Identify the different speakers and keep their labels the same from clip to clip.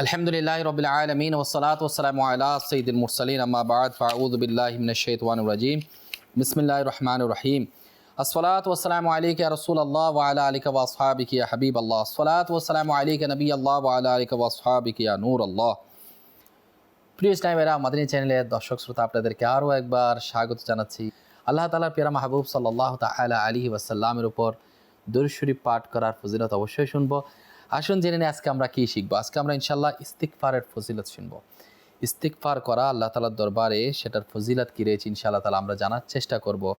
Speaker 1: الحمد لله رب العالمين والصلاة والسلام على سيد المرسلين أما بعد فأعوذ بالله من الشيطان الرجيم بسم الله الرحمن الرحيم الصلاة والسلام عليك يا رسول الله وعلى آلك وأصحابك يا حبيب الله الصلاة والسلام عليك نبي الله وعلى آلك وأصحابك يا نور الله প্রিয় ইসলামেরা মাদিনী চ্যানেলের দর্শক শ্রোতা আপনাদেরকে আরও একবার স্বাগত জানাচ্ছি আল্লাহ তালার পেরা মাহবুব সাল্লাহ তালা আলী ওয়াসাল্লামের উপর দরুদ শরীফ পাঠ করার ফজিলত অবশ্যই শুনবো আসুন জেনে নিই আজকে আমরা কী শিখব। আজকে আমরা ইনশাল্লাহ ইস্তিকফারের ফজিলত শুনব। ইস্তিকফার করা আল্লাহ তালার দরবারে সেটার ফজিলত কী রয়েছে ইনশাআল্লাহ তালা আমরা জানার চেষ্টা করব।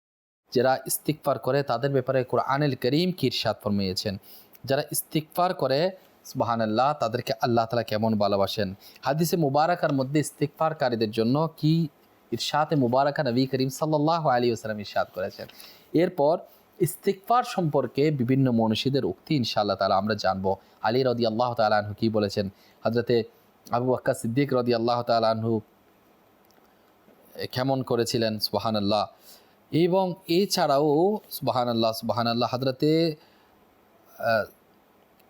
Speaker 1: যারা ইস্তিকফার করে তাদের ব্যাপারে কোরআনুল করিম কি ইরশাদ ফরমিয়েছেন? যারা ইস্তিকফার করে সুবাহান আল্লাহ তাদেরকে আল্লাহ তালা কেমন ভালোবাসেন? হাদিসে মুবারাকার মধ্যে ইস্তিকফারকারীদের জন্য কি ইরশাতে মুবারাকা নবী করিম সাল্লাহ আলী ওসালাম ইরশাদ করেছেন। এরপর ইস্তিকফার সম্পর্কে বিভিন্ন মনীষীদের উক্তি ইনশাআল্লাহ তালা আমরা জানব। আলী রদি আল্লাহ তালাহু কি বলেছেন? হজরতে আবু আক্কা সিদ্দিক রদি আল্লাহ তালাহু কেমন করেছিলেন? সুবাহান আল্লাহ এবং এছাড়াও সুবাহান আল্লাহ সুবাহান আল্লাহ হজরতে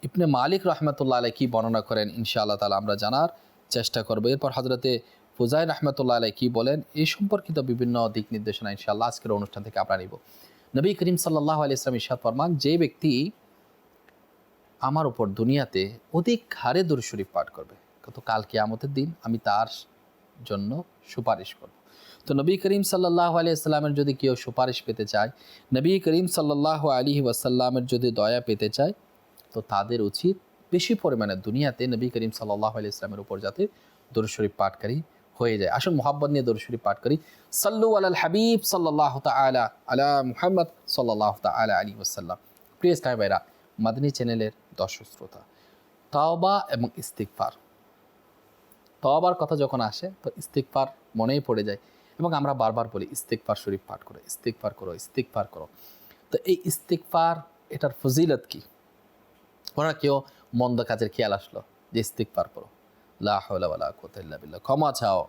Speaker 1: ইবনে মালিক রহমতুল্লাহ আলাই কী বর্ণনা করেন? ইনশাআল্লাহ তালা আমরা জানার চেষ্টা করব। এরপর হজরতে ফুজাই রহমতুল্লাহ আলাই কী বলেন? এই সম্পর্কিত বিভিন্ন দিক নির্দেশনা ইনশাআল্লাহ আজকের অনুষ্ঠান থেকে আমরা নিব। নবী করিম সাল্লাহ আলি ইসলাম ইশাদ ফরমান, যে ব্যক্তি আমার উপর দুনিয়াতে অধিক হারে দূর শরীফ পাঠ করবে কত কাল কেয়ামতের দিন আমি তার জন্য সুপারিশ করব। তো নবী করিম সাল্লাহ আলি আসসালামের যদি কেউ সুপারিশ পেতে চায়, নবী করিম সাল্লাহ আলী ওয়াসাল্লামের যদি দয়া পেতে চায়, তো তাদের উচিত বেশি পরিমাণে দুনিয়াতে নবী করিম সাল্লাহ আলি ইসলামের উপর যাতে দরুদ শরীফ পাঠকারী হয়ে যায়। আসুন মোহাব্বত নিয়ে দরুদ শরীফ পাঠ করি। সাল্লু আল হাবিব সাল্লাহ তালা আলা মুহাম্মদ সাল্লাহ তালা আলী ওসাল্লাম প্রিয় ভাইরা, মাদিনী চ্যানেলের দর্শক শ্রোতা, তাওবা এবং ইস্তিকফার তওবার কথা যখন আসে, তো ইস্তিকফার মনেই পড়ে যায়। এবং আমরা বারবার বলি ইস্তিকফার শরীফ পাঠ করো ইস্তিকফার করো ইস্তিকফার করো। তো এই ইস্তিকফার এটার ফজিলত কি? ওরা কেউ মন্দ কাজের খেয়াল আসলো যে ইস্তিকফার করো ক্ষমা চাও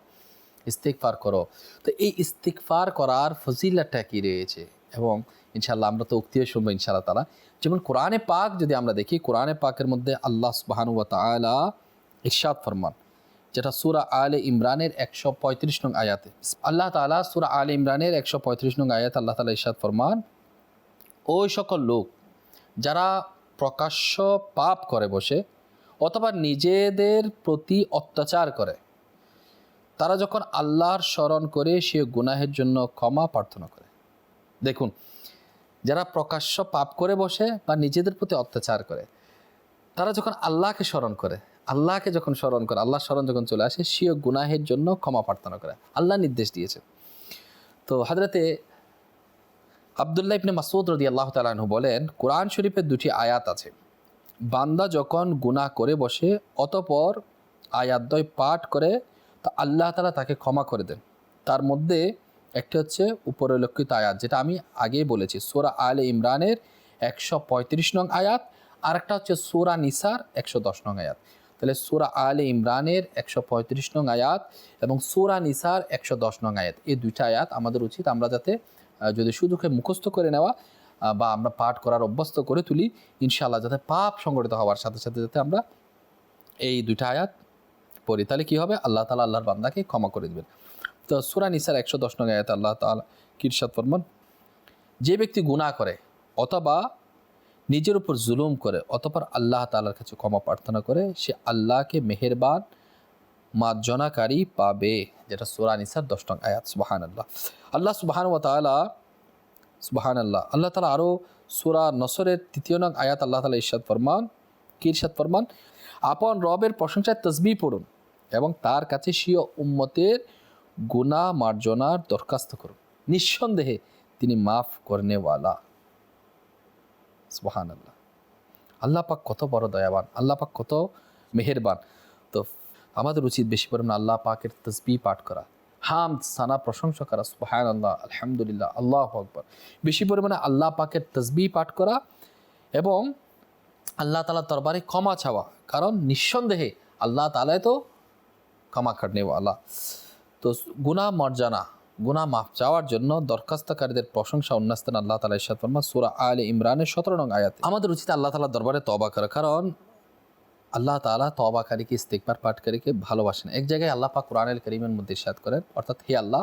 Speaker 1: ইস্তিকফার করো। তো এই ইস্তিকফার করার ফজিলাটা কী রয়েছে? এবং ইনশাল্লাহ আমরা তো উক্তিও শুনব ইনশাল্লাহ তালা যেমন কোরআনে পাক যদি আমরা দেখি, কোরআনে পাকের মধ্যে আল্লাহ সুবাহানুয়া তালা ইরশাদ ফরমান, যেটা সুরা আলে ইমরানের একশো পঁয়ত্রিশ নং আয়াতে। আল্লাহ তালা সুরা আলে ইমরানের একশো পঁয়ত্রিশ নং আয়াত আল্লাহ তালা ইরশাদ ফরমান, ওই সকল লোক যারা প্রকাশ্য পাপ করে বসে অথবা নিজেদের প্রতি অত্যাচার করে। তারা যখন আল্লাহর স্মরণ করে, সে গুনাহের জন্য ক্ষমা প্রার্থনা করে। দেখুন, যারা প্রকাশ্য পাপ করে বসে বা নিজেদের প্রতি অত্যাচার করে, তারা যখন আল্লাহকে স্মরণ করে, আল্লাহকে যখন স্মরণ করে আল্লাহ স্মরণ যখন চলে আসে, সেও গুনাহের জন্য ক্ষমা প্রার্থনা করে। আল্লাহ নির্দেশ দিয়েছে। তো হাজরতে আবদুল্লাহ ইবনে মাসুদ রদি আল্লাহ তালাহু বলেন, কোরআন শরীফের দুটি আয়াত আছে। বান্দা যখন গুনাহ করে বসে, অতপর আয়াতদ্বয় পাঠ করে, তা আল্লাহ তালা তাকে ক্ষমা করে দেন। তার মধ্যে একটি হচ্ছে উপরিলক্ষিত আয়াত, যেটা আমি আগেই বলেছি। সোরা আলে ইমরানের একশো পঁয়ত্রিশ নং আয়াত আর একটা হচ্ছে সোরা নিসার একশো দশ নং আয়াত। তাহলে সোরা আলে ইমরানের একশো পঁয়ত্রিশ নং আয়াত এবং সোরা নিসার একশো দশ নং আয়াত, এই দুইটা আয়াত আমাদের উচিত আমরা যাতে যদি শুধুকে মুখস্থ করে নেওয়া বা আমরা পাঠ করার অভ্যস্ত করে তুলি, ইনশাআল্লাহ যাতে পাপ সংগঠিত হওয়ার সাথে সাথে যাতে আমরা এই দুইটা আয়াত পড়ি। তাহলে কী হবে? আল্লাহ তালা আল্লাহর বান্দাকে ক্ষমা করে দেবেন। তো সুরা নিসার একশো দশ নং আয়াত আল্লাহ তালা কিরশাদ ফরমান, যে ব্যক্তি গুণা করে অথবা নিজের উপর জুলুম করে অতপর আল্লাহ তালার কাছে ক্ষমা প্রার্থনা করে, সে আল্লাহকে মেহেরবান, মার্জনাকারী পাবে। যেটা সুরা নিসার দশ নং আয়াত সুবাহান আল্লাহ আল্লাহ সুবাহান ও তালা সুবাহান আল্লাহ আল্লাহ তালা আরও সুরা নসরের তৃতীয় নং আয়াত আল্লাহ তালা ইরশাদ ফরমান, কি ইরশাদ ফরমান? আপন রবের প্রশংসায় তসবি পড়ুন এবং তার কাছে স্বীয় উম্মতের গুণা মার্জনার দরখাস্ত করুন। নিঃসন্দেহে তিনি মাফ করনেওয়ালা। সুবাহান আল্লাহ আল্লাহ পাক কত বড় দয়াবান, আল্লাহ পাক কত মেহেরবান। তো আমাদের উচিত বেশি পরিমাণে আল্লাহ পাকের তসবি পাঠ করা। হাম সানা, প্রশংসা করা সুবাহান আল্লাহ আলহামদুলিল্লাহ, আল্লাহ আকবর। বেশি পরিমাণে আল্লাহ পাকের তসবি পাঠ করা এবং আল্লাহ তালার দরবারে ক্ষমা চাওয়া, কারণ নিঃসন্দেহে আল্লাহ তালায় তো ক্ষমা কাটনেওয়ালা তো গুনা মর্যানা গুনা মাফ চাওয়ার জন্য দরখাস্তকারীদের প্রশংসা উন্নাস্তান আল্লাহ তালা ইসাদ সুরা আল ইমরানের সতেরো নং আয়াত। আমাদের উচিত আল্লাহ তালার দরবারে তবা করা, কারণ আল্লাহ তাআলা তবাকারীকে ইস্তেকবার পাঠকারীকে ভালোবাসেন। এক জায়গায় আল্লাহ পাক কোরআনুল করিমের মধ্যে ইরশাদ করেন, অর্থাৎ হে আল্লাহ,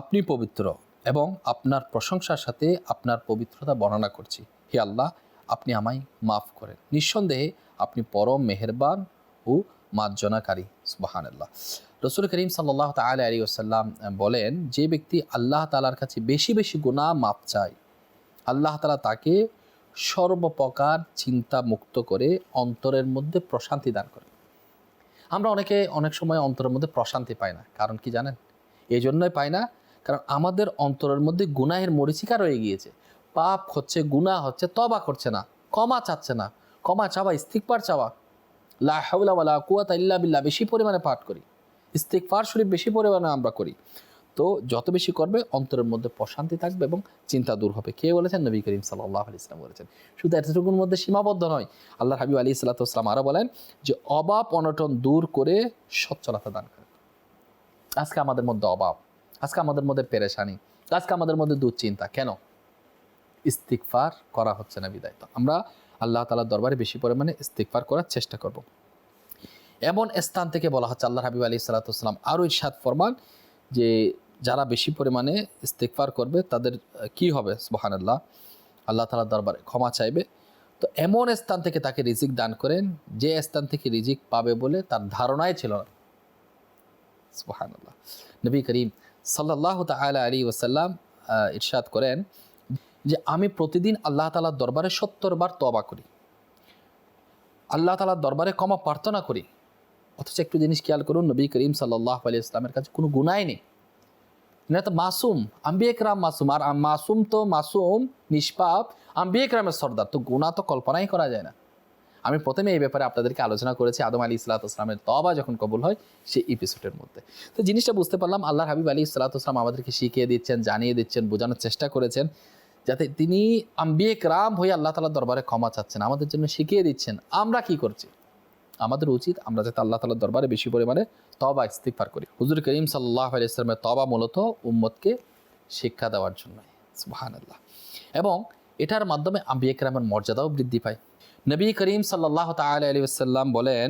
Speaker 1: আপনি পবিত্র এবং আপনার প্রশংসার সাথে আপনার পবিত্রতা বর্ণনা করছি। হে আল্লাহ, আপনি আমায় মাফ করেন। নিঃসন্দেহে আপনি পরম মেহেরবান ও মার্জনাকারী, সুবাহানাল্লাহ। রসুল করিম সাল্লাহ তাল আলী ওসাল্লাম বলেন, যে ব্যক্তি আল্লাহ তালার কাছে বেশি বেশি গুণা মাপ চায়, আল্লাহ তালা তাকে সর্বপ্রকার চিন্তা মুক্ত করে অন্তরের মধ্যে প্রশান্তি দান করে। আমরা অনেকে অনেক সময় অন্তরের মধ্যে প্রশান্তি পাই না, কারণ কি জানেন? এই জন্যই পাই না, কারণ আমাদের অন্তরের মধ্যে গুনাহের মরিচিকা রয়ে গিয়েছে। পাপ হচ্ছে গুনাহ হচ্ছে তবা করছে না কমা চাচ্ছে না কমা চাওয়া ইস্তিকবার চাওয়া। লা হাওলা কুয়াতা ইল্লা বিল্লাহ, বেশি পরিমাণে পাঠ করি। ইস্তিকফার শরীফ বেশি পরিমাণে আমরা করি। তো যত বেশি করবে, অন্তরের মধ্যে প্রশান্তি থাকবে এবং চিন্তা দূর হবে। কে বলেছেন? নবী করিম সাল্লাহ আলি ইসলাম বলেছেন। শুধু এতটুকুর মধ্যে সীমাবদ্ধ নয় আল্লাহ হাবিব আলী ইসলাতাম আরও বলেন যে অভাব অনটন দূর করে সচ্ছলতা দান করেন। আজকে আমাদের মধ্যে অভাব আজকে আমাদের মধ্যে পেরেশানি, আজকে আমাদের মধ্যে দুশ্চিন্তা। কেন? ইস্তিকফার করা হচ্ছে না বিদায়। তো আমরা আল্লাহ তালার দরবারে বেশি পরিমাণে ইস্তিকফার করার চেষ্টা করব। এমন স্থান থেকে বলা হচ্ছে আল্লাহ হাবিব আলী সালাতাম আরও ইরশাদ ফরমান যে যারা বেশি পরিমাণে ইস্তেকফার করবে, তাদের কি হবে? সুবাহান আল্লাহ তালার দরবারে ক্ষমা চাইবে। তো এমন স্থান থেকে তাকে রিজিক দান করেন, যে স্থান থেকে রিজিক পাবে বলে তার ধারণাই ছিল না। সুবাহান আল্লাহ নবী করিম সাল্লাহ তালা আলী ওসাল্লাম ইরশাদ করেন যে, আমি প্রতিদিন আল্লাহ তালার দরবারে সত্তর বার তবা করি। আল্লাহ তালার দরবারে ক্ষমা প্রার্থনা করি। অথচ একটু জিনিস খেয়াল করুন, নবী করিম সাল্লাহ আলী ইসলামের কাছে কোনো গুণাই নেই। না তো মাসুম আম্বি একরাম মাসুম আর মাসুম তো মাসুম নিষ্পাপ আম্বি একরামের সর্দার তো গুণা তো কল্পনাই করা যায় না আমি প্রথমে এই ব্যাপারে আপনাদেরকে আলোচনা করেছি, আদম আলী ইসলাতামের তবা যখন কবুল হয়, সেই এপিসোডের মধ্যে। তো জিনিসটা বুঝতে পারলাম আল্লাহ হাবিব আলী ইসলাতাম আমাদেরকে শিখিয়ে দিচ্ছেন, জানিয়ে দিচ্ছেন, বোঝানোর চেষ্টা করেছেন, যাতে তিনি আম্বিয়ে রাম হয়ে আল্লাহ তালার দরবারে ক্ষমা চাচ্ছেন, আমাদের জন্য শিখিয়ে দিচ্ছেন, আমরা কি করছি? আমাদের উচিত আমরা যাতে আল্লাহ তালার দরবারে বেশি পরিমাণে তবা ইস্তিকফার করি। হুজুর করিম সাল্লাহ আলি ইসলামের তবা মূলত উম্মতকে শিক্ষা দেওয়ার জন্য। সুবাহান আল্লাহ এবং এটার মাধ্যমে আম্বিয়ে রামের মর্যাদাও বৃদ্ধি পায়। নবী করিম সাল্লাহ তাল আলী আসাল্লাম বলেন,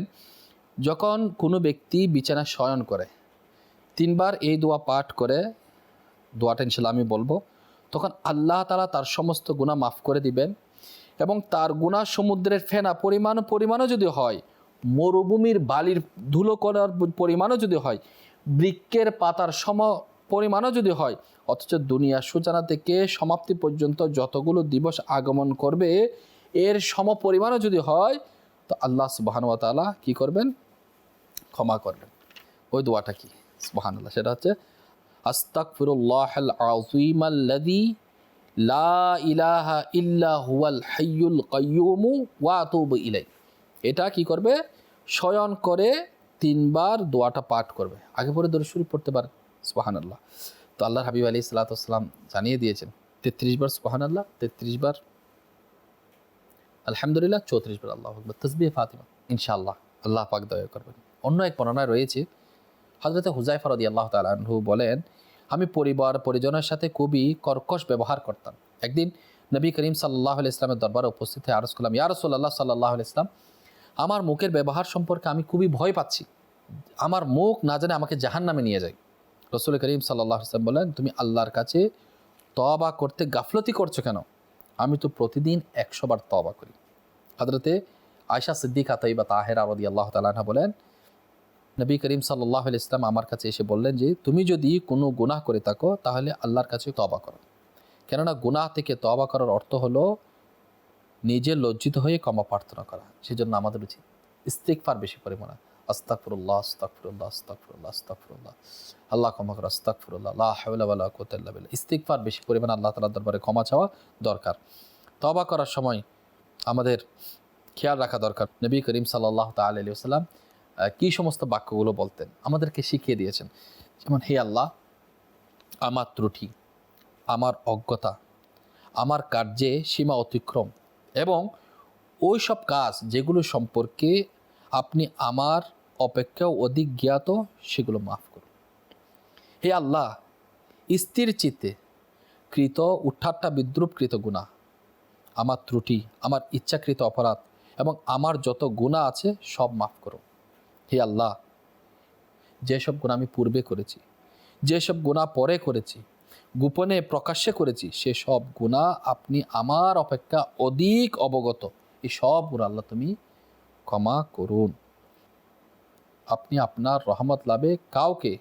Speaker 1: যখন কোনো ব্যক্তি বিছানা শয়ন করে, তিনবার এই দোয়া পাঠ করে, দোয়াটা ইনশাল্লাহ আমি বলব, তখন আল্লাহ তালা তার সমস্ত গুণা মাফ করে দিবেন এবং তার গুণা সমুদ্রের ফেনা পরিমাণ পরিমাণও যদি হয় মরুভূমির বালির ধুলো করার পরিমাণও যদি হয়, বৃক্ষের পাতার সম পরিমাণও যদি হয়, অথচ দুনিয়া সূচনা থেকে সমাপ্তি পর্যন্ত যতগুলো দিবস আগমন করবে, এর সম পরিমাণও যদি হয়, তো আল্লাহ সুবাহানুয়া তালা কী করবেন? ক্ষমা করবেন। ওই দোয়াটা কি? সুবাহানুল্লাহ। সেটা হচ্ছে আস্তাকফিরুল্লাহ আল আযীম আল্লাযী লা ইলাহা ইল্লা হুয়াল হাইয়ুল কাইয়্যুমু ওয়া ইলাই এটা কি করবে? শয়ন করে তিনবার দোয়াটা পাঠ করবে। আগে পরে দরুদ শরীফ পড়তে পারে। সুবহানাল্লাহ। তো আল্লাহ হাবিব আলী সাল্লাম জানিয়ে দিয়েছেন, তেত্রিশ বার সোহান আল্লাহ তেত্রিশ বার আলহামদুলিল্লাহ, চৌত্রিশ বার আল্লাহ আকবর। তসবিহ ফাতিমা, ইনশাআল্লাহ। আল্লাহ পাক দয়া করবেন। অন্য এক বর্ণনায় রয়েছে হজরত হুজাই ফরদি আল্লাহ তালু বলেন, আমি পরিবার পরিজনের সাথে খুবই কর্কশ ব্যবহার করতাম। একদিন নবী করিম সাল্লাহ ইসলামের দরবারে উপস্থিত হয়ে আরস করলাম, ইয়া রসুল্লাহ সাল্লাহ ইসলাম আমার মুখের ব্যবহার সম্পর্কে আমি খুবই ভয় পাচ্ছি। আমার মুখ না জানে আমাকে জাহান নামে নিয়ে যায়। রসুল করিম সাল্লাহ ইসলাম বলেন, তুমি আল্লাহর কাছে তবা করতে গাফলতি করছ কেন? আমি তো প্রতিদিন একশোবার তবা করি। হজরতে আয়সা সিদ্দিক আতাই বা তাহের আরদি আল্লাহ তালাহা বলেন, নবী করিম সাল্লাহ ইসলাম আমার কাছে এসে বললেন যে, তুমি যদি কোনো গুনাহ করে থাকো, তাহলে আল্লাহর কাছে তবা করো। কেননা গুনাহ থেকে তবা করার অর্থ হলো নিজে লজ্জিত হয়ে ক্ষমা প্রার্থনা করা সেজন্য আমাদের উচিত ইস্তিকফার বেশি পরিমাণে। আস্তাকফিরুল্লাহ আস্তাকফিরুল্লাহ আস্তাকফিরুল্লাহ আস্তাকফিরুল্লাহ আল্লাহ ক্ষমা করো আস্তাকফিরুল্লাহ লা হাওলা ওয়ালা কুওয়াতা ইল্লা বিল্লাহ। ইস্তিকফার বেশি পরিমাণে আল্লাহ তাআলার দরবারে ক্ষমা চাওয়া দরকার। তবা করার সময় আমাদের খেয়াল রাখা দরকার। নবী করিম সাল্লাহ ওয়াসাল্লাম আহ, কি সমস্ত বাক্যগুলো বলতেন আমাদেরকে শিখিয়ে দিয়েছেন। যেমন হে আল্লাহ আমার ত্রুটি আমার অজ্ঞতা আমার কার্যে সীমা অতিক্রম এবং ওই সব কাজ যেগুলো সম্পর্কে আপনি আমার অপেক্ষাও অধিক জ্ঞাত, সেগুলো মাফ করুন। হে আল্লাহ, স্থির চিত্তে কৃত উঠাট্টা বিদ্রুপকৃত গুণা। আমার ত্রুটি, আমার ইচ্ছাকৃত অপরাধ এবং আমার যত গুণা আছে সব মাফ করো হে আল্লাহ, যেসব গুণা আমি পূর্বে করেছি, যেসব গুণা পরে করেছি গোপনে প্রকাশ্যে করেছি সেসব গুণা আপনি আমার অপেক্ষা অধিক অবগত। এই সব গুণা আল্লাহ তুমি ক্ষমা করুন। আপনি আপনার রহমত লাভে কাউকে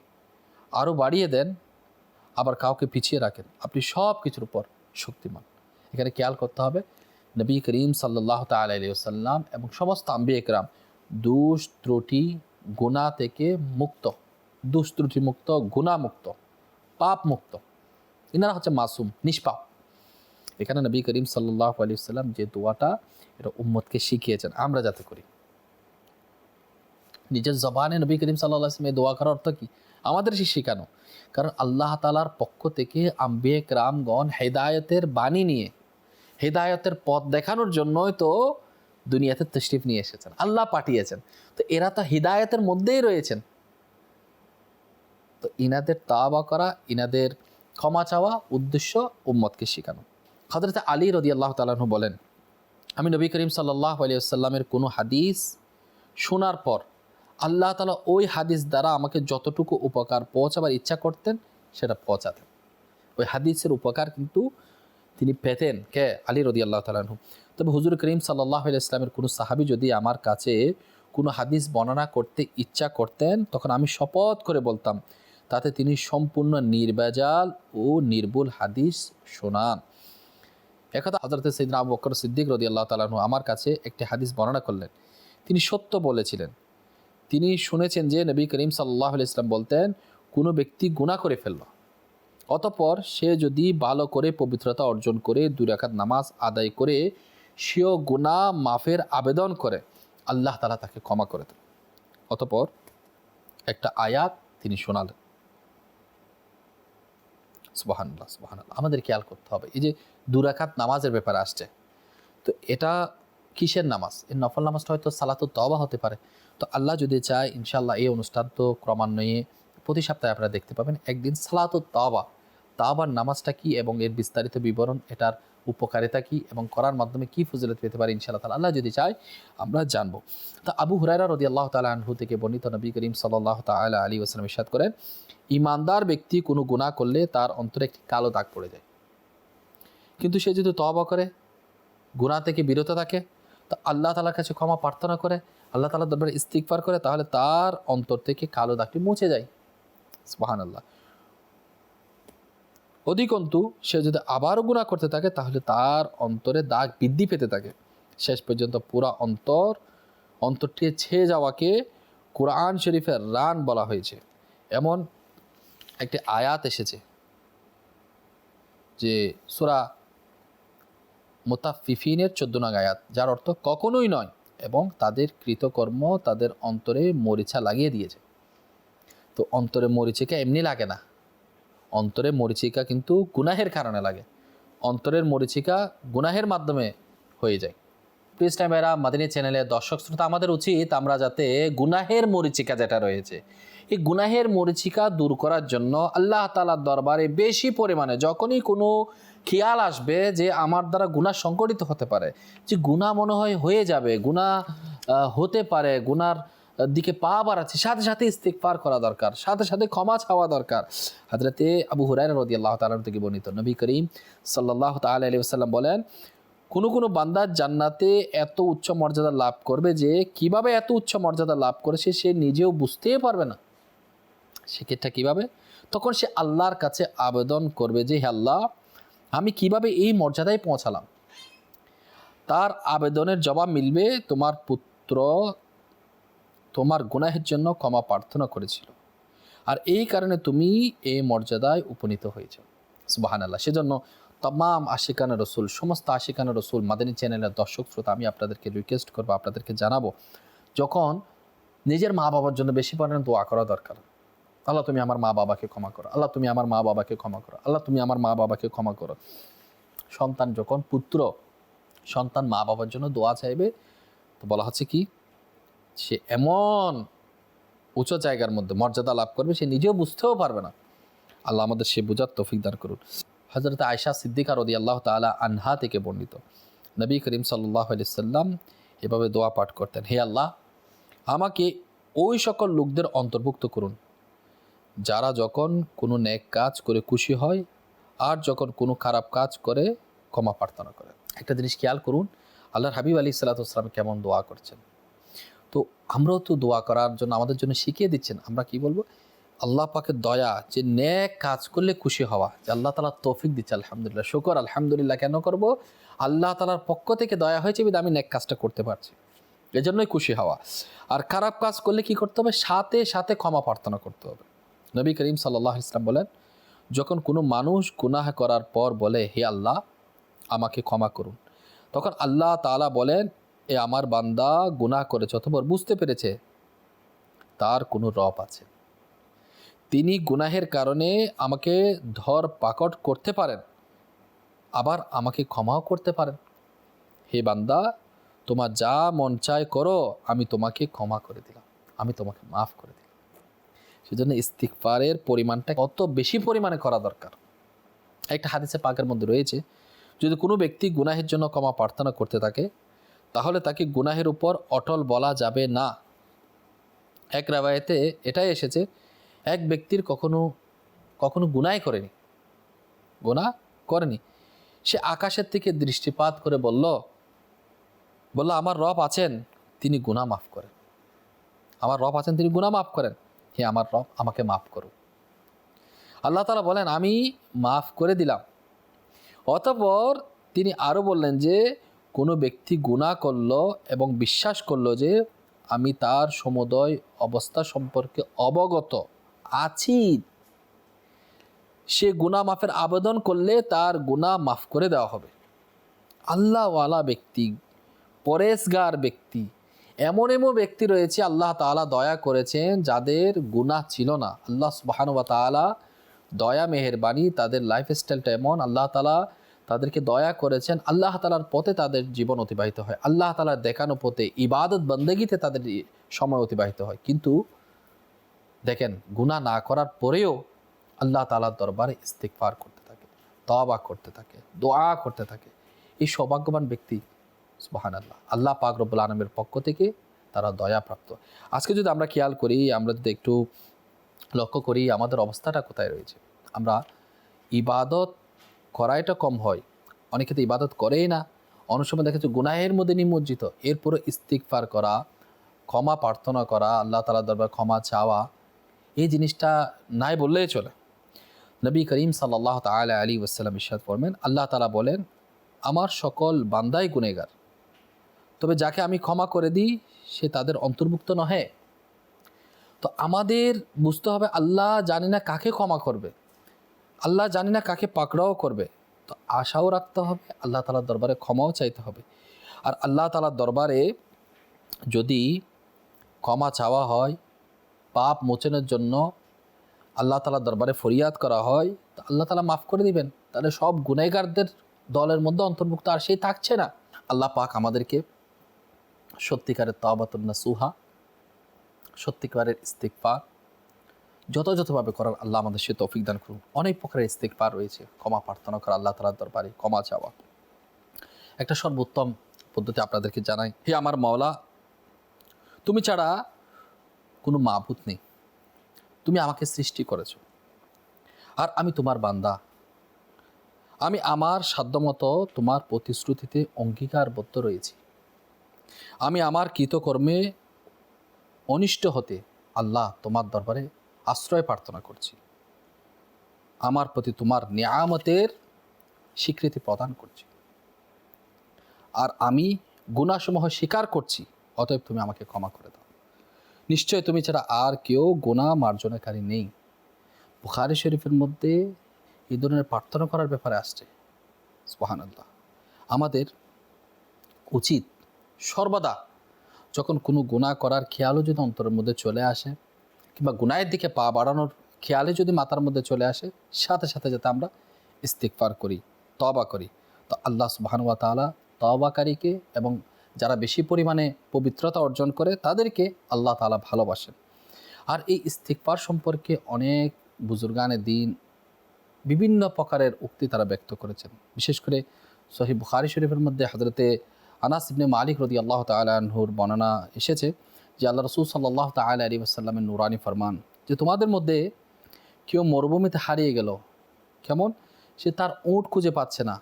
Speaker 1: আরও বাড়িয়ে দেন, আবার কাউকে পিছিয়ে রাখেন। আপনি সব কিছুর উপর শক্তিমান। এখানে খেয়াল করতে হবে, নবী করিম সাল্লাহ তাল্লাম এবং সমস্ত আম্বি একরাম দুষ ত্রুটি গুণা থেকে মুক্ত, দুষ ত্রুটি মুক্ত গুণামুক্ত পাপ মুক্ত। এনারা হচ্ছে মাসুম, নিষ্পাপ। এখানে নবী করিম সাল্লাহ আলী সাল্লাম যে দোয়াটা, এটা উম্মতকে শিখিয়েছেন, আমরা যাতে করি। নিজের জবানে নবী করিম সাল্লাহ আসলাম এই দোয়া করার অর্থ কি? আমাদের সে শেখানো। কারণ আল্লাহ তালার পক্ষ থেকে আম্বেক রামগণ হেদায়তের বাণী নিয়ে, হেদায়তের পথ দেখানোর জন্যই তো দুনিয়াতে তশরিফ নিয়ে এসেছেন, আল্লাহ পাঠিয়েছেন। তো এরা তো হৃদায়তের মধ্যেই রয়েছেন। তো ইনাদের তাওবা করা, ইনাদের ক্ষমা চাওয়া, উদ্দেশ্য, উম্মতকে শেখানো। হজরত আলী রদি আল্লাহ তালাহু বলেন, আমি নবী করিম সাল্লাহ আলিয়াল্লামের কোনো হাদিস শোনার পর আল্লাহ তালা ওই হাদিস দ্বারা আমাকে যতটুকু উপকার পৌঁছাবার ইচ্ছা করতেন, সেটা পৌঁছাতেন। ওই হাদিসের উপকার কিন্তু তিনি পেতেন কে? আলী রদি আল্লাহ তালাহু তবে হুজুর করিম সাল্লাহ ইসলামের কোনো সাহাবি যদি আমার কাছে কোনো হাদিস বর্ণনা করতে ইচ্ছা করতেন, তখন আমি শপথ করে বলতাম তাতে তিনি সম্পূর্ণ নির্বেজাল ও নির্ভুল হাদিস শোনান। একথা হজরত সৈদিন আবু বকর সিদ্দিক রদি আল্লাহ তালাহু আমার কাছে একটি হাদিস বর্ণনা করলেন। তিনি সত্য বলেছিলেন। তিনি শুনেছেন যে নবী করিম সাল্লাহ ইসলাম বলতেন, কোনো ব্যক্তি গুণা করে ফেলল। অতপর সে যদি ভালো করে পবিত্রতা অর্জন করে, দুই রাকাত নামাজ আদায় করে, সেও গুণা মাফের আবেদন করে। আল্লাহ তালা তাকে ক্ষমা করে দেন। অতপর একটা আয়াত তিনি শোনালেন। সুবাহান্লাহ সুবাহান্লাহ আমাদের খেয়াল করতে হবে। এই যে দুরাকাত নামাজের ব্যাপারে আসছে, তো এটা কিসের নামাজ? এই নফল নামাজটা হয়তো সালাতুর তবা হতে পারে। তো আল্লাহ যদি চায় ইনশাল্লাহ এই অনুষ্ঠান তো ক্রমান্বয়ে প্রতি সপ্তাহে আপনারা দেখতে পাবেন। একদিন সালাতুর তাওবা, তাওবার নামাজটা কি এবং এর বিস্তারিত বিবরণ, এটার উপকারিতা কি এবং করার মাধ্যমে কি ফজিলত পেতে পারে ইনশাআল্লাহ তালা আল্লাহ যদি চায়, আমরা জানব। তা আবু হুরাইরা রদি আল্লাহ তালা আনহু থেকে বর্ণিত নবী করিম সাল্লাহ তালা আলী ওসলাম ইসাদ করেন ইমানদার ব্যক্তি কোনো গুণা করলে তার অন্তরে একটি কালো দাগ পড়ে যায়। কিন্তু সে যদি তবা করে গুণা থেকে বিরত থাকে, তো আল্লাহ তালার কাছে ক্ষমা প্রার্থনা করে, আল্লাহ তালার দরবারে ইস্তিকফার করে, তাহলে তার অন্তর থেকে কালো দাগটি মুছে যায়। সুবাহান আল্লাহ অধিকন্তু, সে যদি আবারও গুণা করতে থাকে, তাহলে তার অন্তরে দাগ বৃদ্ধি পেতে থাকে। শেষ পর্যন্ত পুরা অন্তর অন্তরটি ছেয়ে যাওয়াকে কোরআন শরীফের রান বলা হয়েছে। এমন একটি আয়াত এসেছে যে সুরা মোতাফিফিনের চোদ্দ নাগ আয়াত, যার অর্থ কখনোই নয় এবং তাদের কৃতকর্ম তাদের অন্তরে মরিচা লাগিয়ে দিয়েছে। তো অন্তরে মরিচিকা এমনি লাগে না। অন্তরে মরিচিকা কিন্তু গুনাহের কারণে লাগে। অন্তরের মরিচিকা গুনাহের মাধ্যমে হয়ে যায়। প্লিজ টাইম এরা মাদিনী চ্যানেলের দর্শক শ্রোতা, আমাদের উচিত আমরা যাতে গুনাহের মরিচিকা যেটা রয়েছে এই গুনাহের মরিচিকা দূর করার জন্য আল্লাহ তালার দরবারে বেশি পরিমাণে যখনই কোনো খেয়াল আসবে যে আমার দ্বারা গুণা সংকটিত হতে পারে, যে গুণা মনে হয় হয়ে যাবে গুণা হতে পারে, গুনার দিকে পা বাড়াচ্ছে, সাথে সাথে ইস্তিকফার করা দরকার, সাথে সাথে ক্ষমা চাওয়া দরকার। হাজরতে আবু হুরাই রদি আল্লাহ তালাম থেকে বর্ণিত নবী করিম সাল্লাহ তাল আলী সাল্লাম বলেন, কোনো কোনো বান্দার জান্নাতে এত উচ্চ মর্যাদা লাভ করবে যে কীভাবে এত উচ্চ মর্যাদা লাভ করেছে সে নিজেও বুঝতেই পারবে না। সেক্ষেত্রে কীভাবে? তখন সে আল্লাহর কাছে আবেদন করবে যে, হে আল্লাহ, আমি কীভাবে এই মর্যাদায় পৌঁছালাম? তার আবেদনের জবাব মিলবে তোমার পুত্র তোমার গুনাহের জন্য ক্ষমা প্রার্থনা করেছিল। আর এই কারণে তুমি এই মর্যাদায় উপনীত হয়েছ। সুবাহান আল্লাহ সেজন্য তমাম আশিকানা রসুল, সমস্ত আশিকানা রসুল, মাদানী চ্যানেলের দর্শক, শ্রোতা, আমি আপনাদেরকে রিকোয়েস্ট করব, আপনাদেরকে জানাব, যখন নিজের মা বাবার জন্য বেশি পরিমাণে দোয়া করা দরকার। আল্লাহ তুমি আমার মা বাবাকে ক্ষমা করো। আল্লাহ তুমি আমার মা বাবাকে ক্ষমা করো। আল্লাহ তুমি আমার মা বাবাকে ক্ষমা করো। সন্তান যখন পুত্র, সন্তান মা বাবার জন্য দোয়া চাইবে, তো বলা হচ্ছে কি, সে এমন উঁচু জায়গার মধ্যে মর্যাদা লাভ করবে, সে নিজেও বুঝতেও পারবে না। আল্লাহ আমাদের সে বুঝার তৌফিক দান করুন। হজরত আয়সা সিদ্দিকা রদি আল্লাহ তালা আনহা থেকে বর্ণিত। নবী করিম সাল্লাহ আলি সাল্লাম এভাবে দোয়া পাঠ করতেন, হে আল্লাহ, আমাকে ওই সকল লোকদের অন্তর্ভুক্ত করুন। যারা যখন কোনো ন্যাক কাজ করে খুশি হয় আর যখন কোনো খারাপ কাজ করে, ক্ষমা প্রার্থনা করে। একটা জিনিস খেয়াল করুন, আল্লাহর হাবিব আলী সাল্লাতাম কেমন দোয়া করছেন। তো আমরাও তো দোয়া করার জন্য আমাদের জন্য শিখিয়ে দিচ্ছেন। আমরা কি বলব? আল্লাহ পাকের দয়া, যে ন্যাক কাজ করলে খুশি হওয়া, যে আল্লাহ তালা তৌফিক দিচ্ছে, আলহামদুলিল্লাহ। শুকর, আলহামদুলিল্লাহ কেন করব? আল্লাহ তালার পক্ষ থেকে দয়া হয়েছে বিধে আমি ন্যাক কাজটা করতে পারছি। এজন্যই খুশি হওয়া। আর খারাপ কাজ করলে কি করতে হবে? সাথে সাথে ক্ষমা প্রার্থনা করতে হবে। নবী করিম সাল্লাহ ইসলাম বলেন, যখন কোনো মানুষ গুনাহ করার পর বলে, হে আল্লাহ, আমাকে ক্ষমা করুন। তখন আল্লাহ তাআলা বলেন, এ আমার বান্দা গুনাহ করেছে অথবা বুঝতে পেরেছে, তার কোনো রব আছে। তিনি গুনাহের কারণে আমাকে ধর পাকট করতে পারেন, আবার আমাকে ক্ষমাও করতে পারেন। হে বান্দা, তোমার যা মন চায় করো, আমি তোমাকে ক্ষমা করে দিলাম, আমি তোমাকে মাফ করে দিলাম। সেজন্য ইস্তিকফারের পরিমাণটা কত বেশি পরিমাণে করা দরকার। একটা হাদিসে পাকের মধ্যে রয়েছে, যদি কোনো ব্যক্তি গুনাহের জন্য ক্ষমা প্রার্থনা করতে থাকে, তাহলে তাকে গুনাহের উপর অটল বলা যাবে না। এক রাবায়তে এটাই এসেছে, এক ব্যক্তির কখনো কখনো গুনাই করেনি, গুনাহ করেনি। সে আকাশের থেকে দৃষ্টিপাত করে বলল বলল, আমার রব আছেন, তিনি গুনাহ মাফ করেন। আমার রব আছেন, তিনি গুনাহ মাফ করেন। হে আমার রব, আমাকে মাফ করো। আল্লাহ তালা বলেন, আমি মাফ করে দিলাম। অতপর তিনি আরও বললেন যে, কোনো ব্যক্তি গুণা করল এবং বিশ্বাস করল যে, আমি তার সমুদয় অবস্থা সম্পর্কে অবগত আছি। সে গুনাহ মাফের আবেদন করলে তার গুনাহ মাফ করে দেওয়া হবে। আল্লাহওয়ালা ব্যক্তি, পরেশগার ব্যক্তি এমন এমন ব্যক্তি রয়েছে, আল্লাহ তাআলা দয়া করেছেন, যাদের গুনাহ ছিল না। আল্লাহ সুবাহানুবা তাআলা দয়া, মেহেরবানি, তাদের লাইফ স্টাইলটা এমন, আল্লাহ তালা তাদেরকে দয়া করেছেন, আল্লাহ তালার পথে তাদের জীবন অতিবাহিত হয়। আল্লাহ তালার দেখানো পথে, ইবাদত বন্দেগিতে তাদের সময় অতিবাহিত হয়। কিন্তু দেখেন, গুনাহ না করার পরেও আল্লাহ তালার দরবারে ইস্তিকফার করতে থাকে তবা করতে থাকে, দোয়া করতে থাকে। এই সৌভাগ্যবান ব্যক্তি সুবাহান আল্লাহ আল্লাহ পাক রব্বুল আলমের পক্ষ থেকে তারা দয়াপ্রাপ্ত। আজকে যদি আমরা খেয়াল করি, আমরা যদি একটু লক্ষ্য করি, আমাদের অবস্থাটা কোথায় রয়েছে? আমরা ইবাদত করাইটা কম হয়। অনেকে তো ইবাদত করেই না। অনেক সময় দেখা যাচ্ছে গুনাহের মধ্যে নিমজ্জিত। এরপরে ইস্তিকফার করা, ক্ষমা প্রার্থনা করা, আল্লাহ তালা দরবার ক্ষমা চাওয়া, এই জিনিসটা নাই বললেই চলে। নবী করিম সাল্লাহ তালা আলী ওসাল্লাম ইসাদ ফরমেন আল্লাহ তালা বলেন, আমার সকল বান্দাই গুনেগার তবে যাকে আমি ক্ষমা করে দিই, সে তাদের অন্তর্ভুক্ত নহে। তো আমাদের বুঝতে হবে আল্লাহ জানি না কাকে ক্ষমা করবে। আল্লাহ জানি না কাকে পাকড়াও করবে। তো আশাও রাখতে হবে, আল্লাহ তালার দরবারে ক্ষমাও চাইতে হবে। আর আল্লাহ তালার দরবারে যদি ক্ষমা চাওয়া হয়, পাপ মোচনের জন্য আল্লাহ তালার দরবারে ফরিয়াদ করা হয়, তো আল্লাহ তালা মাফ করে দিবেন। তাহলে সব গুনেগারদের দলের মধ্যে অন্তর্ভুক্ত আর সেই থাকছে না। আল্লাহ পাক আমাদেরকে সত্যিকারের তাবাতুন্না সুহা সত্যিকারের ইস্তিকফার যথাযথভাবে করার আল্লাহ আমাদের সে তৌফিক দান করুন অনেক প্রকারের ইস্তিকফার রয়েছে, ক্ষমা প্রার্থনা করা আল্লাহ তালার দরবারে, ক্ষমা চাওয়া। একটা সর্বোত্তম পদ্ধতি আপনাদেরকে জানাই। হে আমার মাওলা, তুমি ছাড়া কোনো মাবুত নেই। তুমি আমাকে সৃষ্টি করেছ। আর আমি তোমার বান্দা। আমি আমার সাধ্যমতো তোমার প্রতিশ্রুতিতে অঙ্গীকারবদ্ধ রয়েছি। আমি আমার কৃতকর্মে অনিষ্ট হতে আল্লাহ তোমার দরবারে আশ্রয় প্রার্থনা করছি। আমার প্রতি তোমার নিয়ামতের স্বীকৃতি প্রদান করছি। আর আমি গুণাসমূহ স্বীকার করছি, অতএব তুমি আমাকে ক্ষমা করে দাও। নিশ্চয় তুমি ছাড়া আর কেউ গুণা মার্জনাকারী নেই। বুখারি শরীফের মধ্যে এই ধরনের প্রার্থনা করার ব্যাপারে আসছে। আল্লাহ আমাদের উচিত সর্বদা যখন কোনো গুণা করার খেয়ালও যদি অন্তরের মধ্যে চলে আসে, কিংবা গুনায়ের দিকে পা বাড়ানোর খেয়ালে যদি মাথার মধ্যে চলে আসে, সাথে সাথে যাতে আমরা ইস্তিকফার করি তবা করি। তো আল্লাহ সুবাহানুয়া তালা তবাকারীকে এবং যারা বেশি পরিমাণে পবিত্রতা অর্জন করে, তাদেরকে আল্লাহ তালা ভালোবাসেন। আর এই ইস্তিকফার সম্পর্কে অনেক বুজুর্গানে দিন বিভিন্ন প্রকারের উক্তি তারা ব্যক্ত করেছেন। বিশেষ করে সহি বুখারি শরীফের মধ্যে হজরতে আনাস ইবনে মালিক রদি আল্লাহ তালাহুর বর্ণনা এসেছে যে আল্লাহ রসুল সাল্লাহ তাল আলী আসাল্লামের নুরানি ফরমান যে তোমাদের মধ্যে কেউ মরুভূমিতে হারিয়ে গেল, কেমন? সে তার উঁট খুঁজে পাচ্ছে না।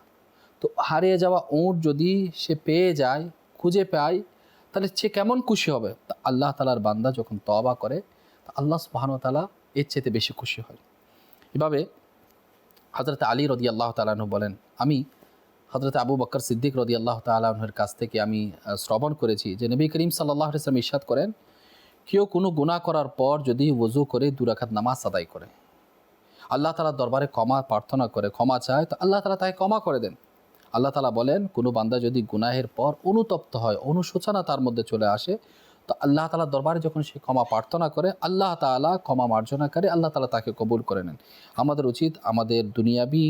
Speaker 1: তো হারিয়ে যাওয়া উঁট যদি সে পেয়ে যায়, খুঁজে পায়, তাহলে সে কেমন খুশি হবে? তা আল্লাহ তালার বান্দা যখন তবা করে, তা আল্লাহ সুবাহানতালা এর চেয়ে বেশি খুশি হয়। এভাবে হজরত আলী রদি আল্লাহ তালাহু বলেন, আমি হজরত আবু বক্কর সিদ্দিক রদি আল্লাহ তালাহের কাছ থেকে আমি শ্রবণ করেছি যে নবী করিম সাল্লাহ ইসলাম ইস্বাদ করেন, কেউ কোনো গুনাহ করার পর যদি ওজু করে দুরাখাত নামাজ আদায় করে। আল্লাহ তালার দরবারে ক্ষমা প্রার্থনা করে, ক্ষমা চায়, তো আল্লাহ তালা তাকে ক্ষমা করে দেন। আল্লাহ তালা বলেন, কোনো বান্দা যদি গুনাহের পর অনুতপ্ত হয়, অনুশোচনা তার মধ্যে চলে আসে, তো আল্লাহ তালার দরবারে যখন সে ক্ষমা প্রার্থনা করে, আল্লাহ তালা ক্ষমা মার্জনা করে আল্লাহ তালা তাকে কবুল করে নেন। আমাদের উচিত আমাদের দুনিয়াবি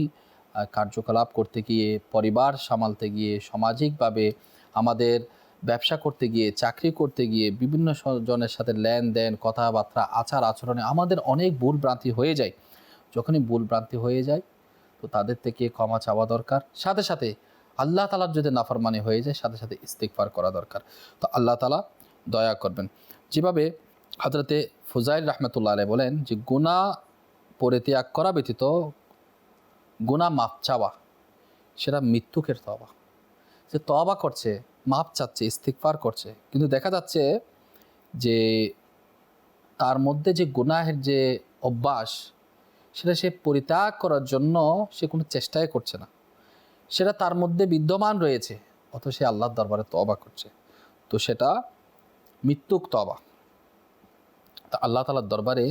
Speaker 1: কার্যকলাপ করতে গিয়ে, পরিবার সামালতে গিয়ে, সামাজিকভাবে আমাদের ব্যবসা করতে গিয়ে, চাকরি করতে গিয়ে, বিভিন্ন জনের সাথে লেনদেন, কথাবার্তা, আচার আচরণে আমাদের অনেক ভুল ভ্রান্তি হয়ে যায়। যখনই ভুল ভ্রান্তি হয়ে যায়, তো তাদের থেকে ক্ষমা চাওয়া দরকার। সাথে সাথে আল্লাহ তালার যদি নাফরমানি হয়ে যায়, সাথে সাথে ইস্তিকফার করা দরকার। তো আল্লাহ তালা দয়া করবেন। যেভাবে হজরতে ফুজাইল রহমতুল্লাহ বলেন যে গুণা পরিত্যাগ করা ব্যতীত গুণা মাপ চাওয়া, সেটা মৃত্যুকের তবা যে তবা করছে মাপ চাচ্ছে ইস্তিকফার করছে। কিন্তু দেখা যাচ্ছে যে তার মধ্যে যে গুনাহের যে অভ্যাস, সেটা সে পরিত্যাগ করার জন্য সে কোনো চেষ্টাই করছে না। সেটা তার মধ্যে বিদ্যমান রয়েছে, অথচ সে আল্লাহর দরবারে তবা করছে। তো সেটা মৃত্যুক তবা তা আল্লাহ তালার দরবারে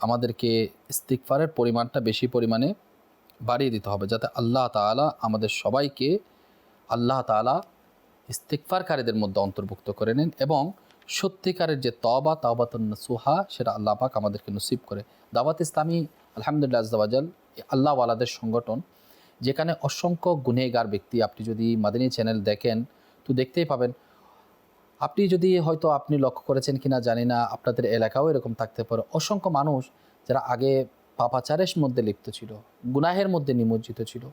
Speaker 1: আমাদেরকে ইস্তিকফারের পরিমাণটা বেশি পরিমাণে বাড়িয়ে দিতে হবে যাতে আল্লাহ তাআলা আমাদের সবাইকে আল্লাহ তাআলা ইস্তিকফারকারীদের মধ্যে অন্তর্ভুক্ত করে নেন এবং সত্যিকারের যে তবা তাওবাতুন সুহা সেটা আল্লাহ পাক আমাদেরকে নসিব করে। দাওয়াত ইসলামী, আলহামদুলিল্লাহ আজাল আল্লাহওয়ালাদের সংগঠন, যেখানে অসংখ্য গুনেগার ব্যক্তি আপনি যদি মাদিনী চ্যানেল দেখেন, তো দেখতেই পাবেন, আপনি যদি হয়তো আপনি লক্ষ্য করেছেন কিনা জানি না, আপনাদের এলাকাও এরকম থাকতে পারে। অসংখ্য মানুষ যারা আগে পাপাচারের মধ্যে লিপ্ত ছিল, গুনাহের মধ্যে নিমজ্জিত ছিল।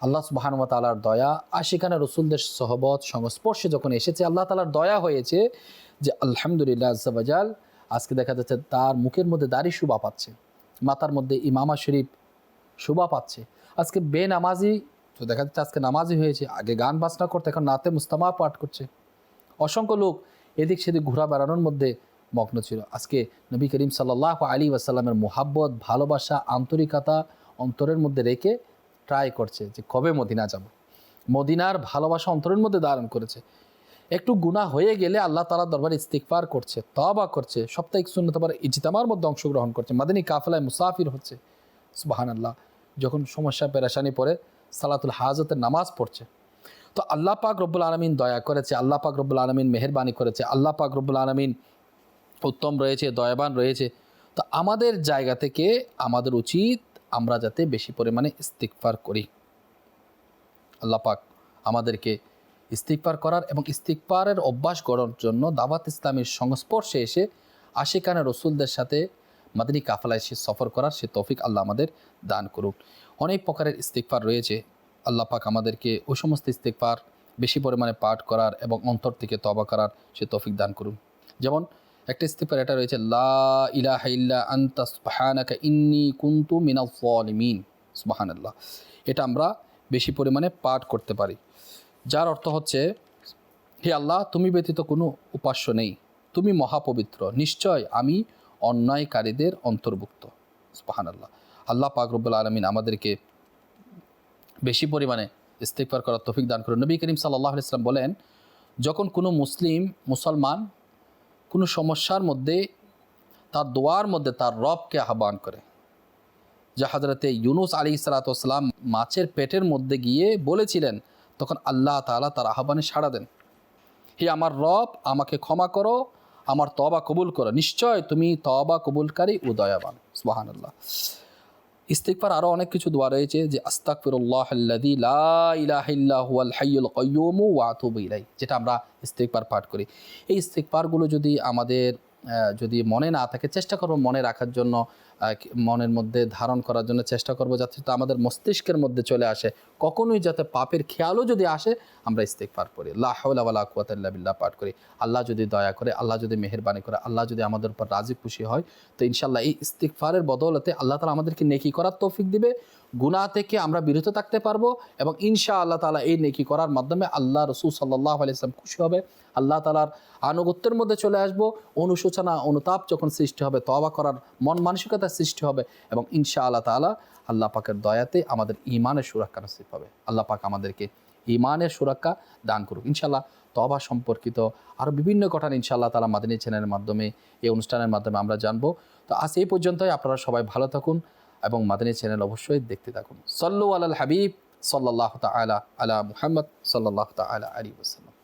Speaker 1: আল্লাহ সুবাহানুয়া তালার দয়া আর সেখানে রসুলদের সহবত, সংস্পর্শে যখন এসেছে, আল্লাহ তালার দয়া হয়েছে যে আলহামদুলিল্লাহ আজাল আজকে দেখা যাচ্ছে তার মুখের মধ্যে দাড়ি শুভা পাচ্ছে মাতার মধ্যে ইমামা শরীফ শোভা পাচ্ছে। আজকে বেনামাজি, তো দেখা যাচ্ছে আজকে নামাজি হয়েছে, আগে গান বাজনা করতে, এখন নাতে মুস্তামা পাঠ করছে। অসংখ্য লোক এদিক সেদিক ঘোরা বেড়ানোর মধ্যে মগ্ন ছিল। আজকে নবী করিম সাল্লাহ আলী ওয়াসাল্লামের মোহাব্বত, ভালোবাসা, আন্তরিকতা অন্তরের মধ্যে রেখে ট্রাই করছে যে কবে মদিনা যাব। মদিনার ভালোবাসা অন্তরের মধ্যে ধারণ করেছে। একটু গুনাহ হয়ে গেলে আল্লাহ তালা দরবার ইস্তিকফার করছে তবা করছে, সাপ্তাহিক শূন্য তোমার ইজতামার মধ্যে অংশগ্রহণ করছে। মাদিনী কাফেলায় মুসাফির হচ্ছে। সুবাহান আল্লাহ যখন সমস্যা, পেরেশানি পড়ে, সালাতুল হাজতের নামাজ পড়ছে। তো আল্লাহ পাক রব্বুল আলমিন দয়া করেছে, আল্লাহ পাক রব্বুল আলমিন মেহরবানি করেছে, আল্লাহ পাক রব্বুল আলমিন উত্তম রয়েছে, দয়াবান রয়েছে। তো আমাদের জায়গা থেকে আমাদের উচিত আমরা যাতে বেশি পরিমাণে ইস্তিকফার করি। আল্লাহ পাক আমাদেরকে ইস্তিকফার করার এবং ইস্তিকফারের অভ্যাস গড়ার জন্য দাওয়াত ইসলামের সংস্পর্শে এসে আশিকানা রসুলদের সাথে মাদিনী কাফলায় সে সফর করার সে তৌফিক আল্লাহ আমাদের দান করুক। অনেক প্রকারের ইস্তিকফার রয়েছে। আল্লাহ পাক আমাদেরকে ওই সমস্ত ইস্তিকফার বেশি পরিমাণে পাঠ করার এবং অন্তর থেকে তবা করার সে তৌফিক দান করুন। যেমন একটা ইস্তিকফার এটা রয়েছে, লা ইলাহা ইল্লা আনতা সুবহানাকা ইন্নী কুনতু মিনাল এটা আমরা বেশি পরিমাণে পাঠ করতে পারি। যার অর্থ হচ্ছে, হে আল্লাহ, তুমি ব্যতীত কোনো উপাস্য নেই। তুমি মহাপবিত্র। নিশ্চয় আমি অন্যায়কারীদের অন্তর্ভুক্ত। সুবাহান আল্লাহ আল্লাহ পাক আলমিন আমাদেরকে বেশি পরিমাণে ইস্তেকবার করার তফিক দান করুন। নবী করিম সাল্লাহ ইসলাম বলেন, যখন কোনো মুসলিম, মুসলমান কোনো সমস্যার মধ্যে, তার দোয়ার মধ্যে তার রবকে আহ্বান করে। যা ইউনুস আলী সালাতাম মাছের পেটের মধ্যে গিয়ে বলেছিলেন, তখন আল্লাহ তালা তার আহ্বানে সাড়া দেন। হে আমার রব, আমাকে ক্ষমা করো, আমার তবা কবুল করো। নিশ্চয় তুমি তবা কবুলকারী উদয়াবান দয়াবান। সুবাহান আল্লাহ ইস্তিকফার আরও অনেক কিছু দোয়া রয়েছে যে আস্তাক আল্লাযী লা ইলাহা ইল্লা হুয়াল হাইয়ুল কাইয়্যুম ওয়া আতুবু যেটা আমরা ইস্তিকফার পাঠ করি। এই ইস্তিকফারগুলো যদি আমাদের যদি মনে না থাকে, চেষ্টা করব মনে রাখার জন্য মনের মধ্যে ধারণ করার জন্য চেষ্টা করব যাতে আমাদের মস্তিষ্কের মধ্যে চলে আসে। কখনোই যাতে পাপের খেয়ালও যদি আসে, আমরা ইস্তেকফার করি। কুয়াতাল্লাহ বিল্লাহ পাঠ করি। আল্লাহ যদি দয়া করে, আল্লাহ যদি মেহরবানি করে, আল্লাহ যদি আমাদের উপর রাজি খুশি হয়, তো ইনশাল্লাহ এই ইস্তিকফারের বদৌলতে আল্লাহ তালা আমাদেরকে নেকি করার তৌফিক দিবে। গুনাহ থেকে আমরা বিরত থাকতে পারব এবং ইনশা আল্লাহ তালা এই নেকি করার মাধ্যমে আল্লাহ রসুল সাল্লাহ আলাইসলাম খুশি হবে। আল্লাহ তালার আনুগত্যের মধ্যে চলে আসব। অনুশোচনা, অনুতাপ যখন সৃষ্টি হবে তবা করার মন মানসিকতার সৃষ্টি হবে এবং ইনশা আল্লাহ তালা আল্লাহ পাকের দয়াতে আমাদের ইমানের সুরক্ষা নসিব হবে। আল্লাহ পাক আমাদেরকে ইমানের সুরক্ষা দান করুক। ইনশাল্লাহ তবা সম্পর্কিত আরও বিভিন্ন ঘটনা ইনশাআল্লাহ তালা মাদিনী চ্যানেলের মাধ্যমে, এই অনুষ্ঠানের মাধ্যমে আমরা জানব। তো আজ এই পর্যন্তই। আপনারা সবাই ভালো থাকুন এবং মাদিনী চ্যানেল অবশ্যই দেখতে থাকুন। সল্লু আল হাবিব সাল্লাহ তালা আলা মুহাম্মদ সাল্লাহ তালা আলী ওসাল্লাম